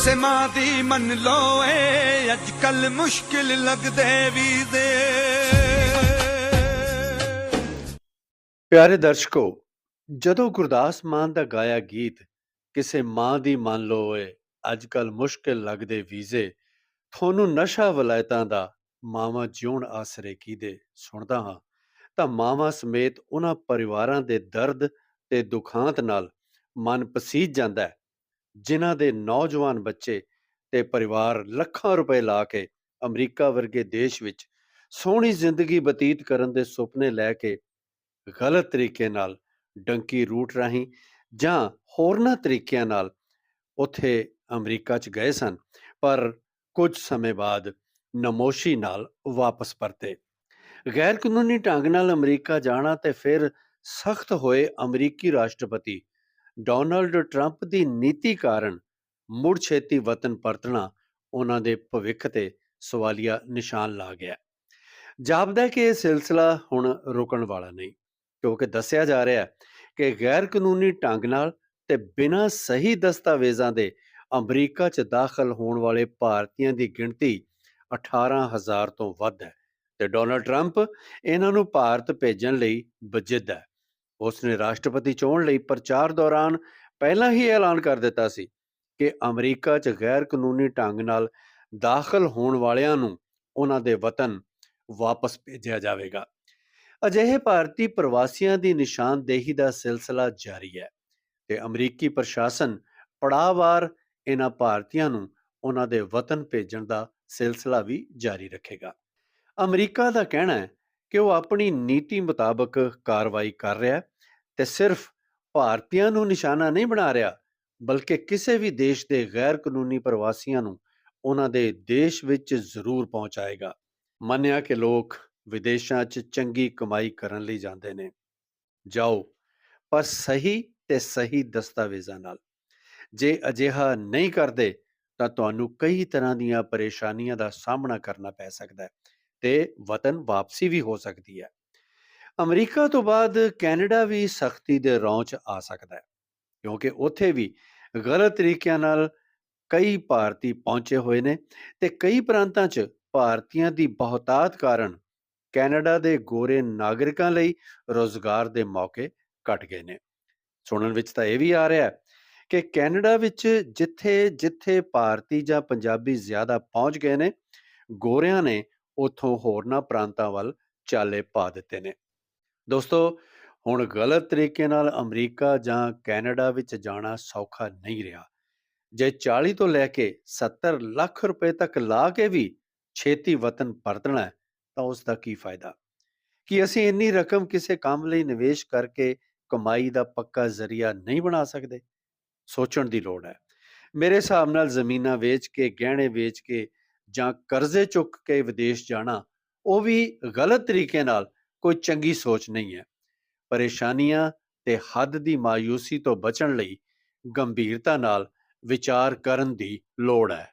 ਕਿਸੇ ਮਾਂ ਦੀ ਮੰਨ ਲੋ ਏ ਅੱਜ ਕੱਲ ਮੁਸ਼ਕਿਲ ਲੱਗਦੇ ਵੀਜ਼ੇ। ਪਿਆਰੇ ਦਰਸ਼ਕੋ, ਜਦੋਂ ਗੁਰਦਾਸ ਮਾਨ ਦਾ ਗਾਇਆ ਗੀਤ ਕਿਸੇ ਮਾਂ ਦੀ ਮੰਨ ਲਓ ਏ ਅੱਜ ਕੱਲ ਮੁਸ਼ਕਿਲ ਲੱਗਦੇ ਵੀਜ਼ੇ, ਤੁਹਾਨੂੰ ਨਸ਼ਾ ਵਲਾਇਤਾਂ ਦਾ ਮਾਵਾਂ ਜਿਉਣ ਆਸਰੇ ਕੀਦੇ, ਸੁਣਦਾ ਹਾਂ। ਤਾਂ ਮਾਵਾਂ ਸਮੇਤ ਉਹਨਾਂ ਪਰਿਵਾਰਾਂ ਦੇ ਦਰਦ ਤੇ ਦੁਖਾਂਤ ਨਾਲ ਮਨ ਪਸੀਜ ਜਾਂਦਾ ਹੈ। ਜਿਨ੍ਹਾਂ ਦੇ ਨੌਜਵਾਨ ਬੱਚੇ ਤੇ ਪਰਿਵਾਰ ਲੱਖਾਂ ਰੁਪਏ ਲਾ ਕੇ ਅਮਰੀਕਾ ਵਰਗੇ ਦੇਸ਼ ਵਿੱਚ ਸੋਹਣੀ ਜ਼ਿੰਦਗੀ ਬਤੀਤ ਕਰਨ ਦੇ ਸੁਪਨੇ ਲੈ ਕੇ ਗਲਤ ਤਰੀਕੇ ਨਾਲ ਡੰਕੀ ਰੂਟ ਰਾਹੀਂ ਜਾਂ ਹੋਰਨਾਂ ਤਰੀਕਿਆਂ ਨਾਲ ਉੱਥੇ ਅਮਰੀਕਾ 'ਚ ਗਏ ਸਨ, ਪਰ ਕੁਝ ਸਮੇਂ ਬਾਅਦ ਨਮੋਸ਼ੀ ਨਾਲ ਵਾਪਸ ਪਰਤੇ। ਗੈਰ ਕਾਨੂੰਨੀ ਢੰਗ ਨਾਲ ਅਮਰੀਕਾ ਜਾਣਾ ਤੇ ਫਿਰ ਸਖਤ ਹੋਏ ਅਮਰੀਕੀ ਰਾਸ਼ਟਰਪਤੀ ਡੋਨਲਡ ਟਰੰਪ ਦੀ ਨੀਤੀ ਕਾਰਨ ਮੁੜ ਛੇਤੀ ਵਤਨ ਪਰਤਣਾ ਉਹਨਾਂ ਦੇ ਭਵਿੱਖ ਤੇ ਸਵਾਲੀਆ ਨਿਸ਼ਾਨ ਲਾ ਗਿਆ। ਜਾਪਦਾ ਕਿ ਇਹ ਸਿਲਸਿਲਾ ਹੁਣ ਰੁਕਣ ਵਾਲਾ ਨਹੀਂ, ਕਿਉਂਕਿ ਦੱਸਿਆ ਜਾ ਰਿਹਾ ਹੈ ਕਿ ਗੈਰ ਕਾਨੂੰਨੀ ਢੰਗ ਨਾਲ ਤੇ ਬਿਨਾਂ ਸਹੀ ਦਸਤਾਵੇਜ਼ਾਂ ਦੇ ਅਮਰੀਕਾ 'ਚ ਦਾਖਲ ਹੋਣ ਵਾਲੇ ਭਾਰਤੀਆਂ ਦੀ ਗਿਣਤੀ 18000 ਤੋਂ ਵੱਧ ਹੈ ਤੇ ਡੋਨਲਡ ਟਰੰਪ ਇਹਨਾਂ ਨੂੰ ਭਾਰਤ ਭੇਜਣ ਲਈ ਬਜਿੱਦ ਹੈ। ਉਸ ਨੇ ਰਾਸ਼ਟਰਪਤੀ ਚੋਣ ਲਈ ਪ੍ਰਚਾਰ ਦੌਰਾਨ ਪਹਿਲਾਂ ਹੀ ਐਲਾਨ ਕਰ ਦਿੱਤਾ ਸੀ ਕਿ ਅਮਰੀਕਾ 'ਚ ਗੈਰ ਕਾਨੂੰਨੀ ਢੰਗ ਨਾਲ ਦਾਖਲ ਹੋਣ ਵਾਲਿਆਂ ਨੂੰ ਉਹਨਾਂ ਦੇ ਵਤਨ ਵਾਪਸ ਭੇਜਿਆ ਜਾਵੇਗਾ। ਅਜਿਹੇ ਭਾਰਤੀ ਪ੍ਰਵਾਸੀਆਂ ਦੀ ਨਿਸ਼ਾਨਦੇਹੀ ਦਾ ਸਿਲਸਿਲਾ ਜਾਰੀ ਹੈ ਤੇ ਅਮਰੀਕੀ ਪ੍ਰਸ਼ਾਸਨ ਪੜਾਵਾਰ ਇਹਨਾਂ ਭਾਰਤੀਆਂ ਨੂੰ ਉਹਨਾਂ ਦੇ ਵਤਨ ਭੇਜਣ ਦਾ ਸਿਲਸਿਲਾ ਵੀ ਜਾਰੀ ਰੱਖੇਗਾ। ਅਮਰੀਕਾ ਦਾ ਕਹਿਣਾ ਹੈ ਕਿ ਉਹ ਆਪਣੀ ਨੀਤੀ ਮੁਤਾਬਕ ਕਾਰਵਾਈ ਕਰ ਰਿਹਾ ਹੈ ਤੇ ਸਿਰਫ ਭਾਰਤੀਆਂ ਨੂੰ ਨਿਸ਼ਾਨਾ ਨਹੀਂ ਬਣਾ ਰਿਹਾ, ਬਲਕਿ ਕਿਸੇ ਵੀ ਦੇਸ਼ ਦੇ ਗੈਰ ਕਾਨੂੰਨੀ ਪ੍ਰਵਾਸੀਆਂ ਨੂੰ ਉਹਨਾਂ ਦੇ ਦੇਸ਼ ਵਿੱਚ ਜ਼ਰੂਰ ਪਹੁੰਚਾਏਗਾ। ਮੰਨਿਆ ਕਿ ਲੋਕ ਵਿਦੇਸ਼ਾਂ 'ਚ ਚੰਗੀ ਕਮਾਈ ਕਰਨ ਲਈ ਜਾਂਦੇ ਨੇ। ਜਾਓ, ਪਰ ਸਹੀ ਤੇ ਸਹੀ ਦਸਤਾਵੇਜ਼ਾਂ ਨਾਲ। ਜੇ ਅਜਿਹਾ ਨਹੀਂ ਕਰਦੇ ਤਾਂ ਤੁਹਾਨੂੰ ਕਈ ਤਰ੍ਹਾਂ ਦੀਆਂ ਪਰੇਸ਼ਾਨੀਆਂ ਦਾ ਸਾਹਮਣਾ ਕਰਨਾ ਪੈ ਸਕਦਾ ਹੈ। ਤੇ ਵਤਨ ਵਾਪਸੀ ਵੀ ਹੋ ਸਕਦੀ ਹੈ। ਅਮਰੀਕਾ ਤੋਂ ਬਾਅਦ ਕੈਨੇਡਾ ਵੀ ਸਖਤੀ ਦੇ ਰੌਂ 'ਚ ਆ ਸਕਦਾ ਹੈ, ਕਿਉਂਕਿ ਉੱਥੇ ਵੀ ਗਲਤ ਤਰੀਕਿਆਂ ਨਾਲ ਕਈ ਭਾਰਤੀ ਪਹੁੰਚੇ ਹੋਏ ਨੇ ਤੇ ਕਈ ਪ੍ਰਾਂਤਾਂ 'ਚ ਭਾਰਤੀਆਂ ਦੀ ਬਹੁਤਾਤ ਕਾਰਨ ਕੈਨੇਡਾ ਦੇ ਗੋਰੇ ਨਾਗਰਿਕਾਂ ਲਈ ਰੋਜ਼ਗਾਰ ਦੇ ਮੌਕੇ ਘਟ ਗਏ ਨੇ। ਸੁਣਨ ਵਿੱਚ ਤਾਂ ਇਹ ਵੀ ਆ ਰਿਹਾ ਹੈ ਕਿ ਕੈਨੇਡਾ ਵਿੱਚ ਜਿੱਥੇ-ਜਿੱਥੇ ਭਾਰਤੀ ਜਾਂ ਪੰਜਾਬੀ ਜ਼ਿਆਦਾ ਪਹੁੰਚ ਗਏ ਨੇ, ਗੋਰਿਆਂ ਨੇ ਉਥੋਂ ਹੋਰਨਾਂ ਪ੍ਰਾਂਤਾਂ ਵੱਲ ਚਾਲੇ ਪਾ ਦਿੱਤੇ ਨੇ। ਦੋਸਤੋ, ਹੁਣ ਗਲਤ ਤਰੀਕੇ ਨਾਲ ਅਮਰੀਕਾ ਜਾਂ ਕੈਨੇਡਾ ਵਿੱਚ ਜਾਣਾ ਸੌਖਾ ਨਹੀਂ ਰਿਹਾ। ਜੇ 40 ਤੋਂ ਲੈ ਕੇ 70 ਲੱਖ ਰੁਪਏ ਤੱਕ ਲਾ ਕੇ ਵੀ ਛੇਤੀ ਵਤਨ ਪਰਤਣਾ ਹੈ, ਤਾਂ ਉਸ ਦਾ ਕੀ ਫਾਇਦਾ? ਕਿ ਅਸੀਂ ਇੰਨੀ ਰਕਮ ਕਿਸੇ ਕੰਮ ਲਈ ਨਿਵੇਸ਼ ਕਰਕੇ ਕਮਾਈ ਦਾ ਪੱਕਾ ਜ਼ਰੀਆ ਨਹੀਂ ਬਣਾ ਸਕਦੇ? ਸੋਚਣ ਦੀ ਲੋੜ ਹੈ। ਮੇਰੇ ਹਿਸਾਬ ਨਾਲ ਜ਼ਮੀਨਾਂ ਵੇਚ ਕੇ, ਗਹਿਣੇ ਵੇਚ ਕੇ ਜਾਂ ਕਰਜ਼ੇ ਚੁੱਕ ਕੇ ਵਿਦੇਸ਼ ਜਾਣਾ, ਉਹ ਵੀ ਗਲਤ ਤਰੀਕੇ ਨਾਲ ਕੋਈ ਚੰਗੀ ਸੋਚ ਨਹੀਂ ਹੈ। ਪਰੇਸ਼ਾਨੀਆਂ ਤੇ ਹੱਦ ਦੀ ਮਾਯੂਸੀ ਤੋਂ ਬਚਣ ਲਈ ਗੰਭੀਰਤਾ ਨਾਲ ਵਿਚਾਰ ਕਰਨ ਦੀ ਲੋੜ ਹੈ।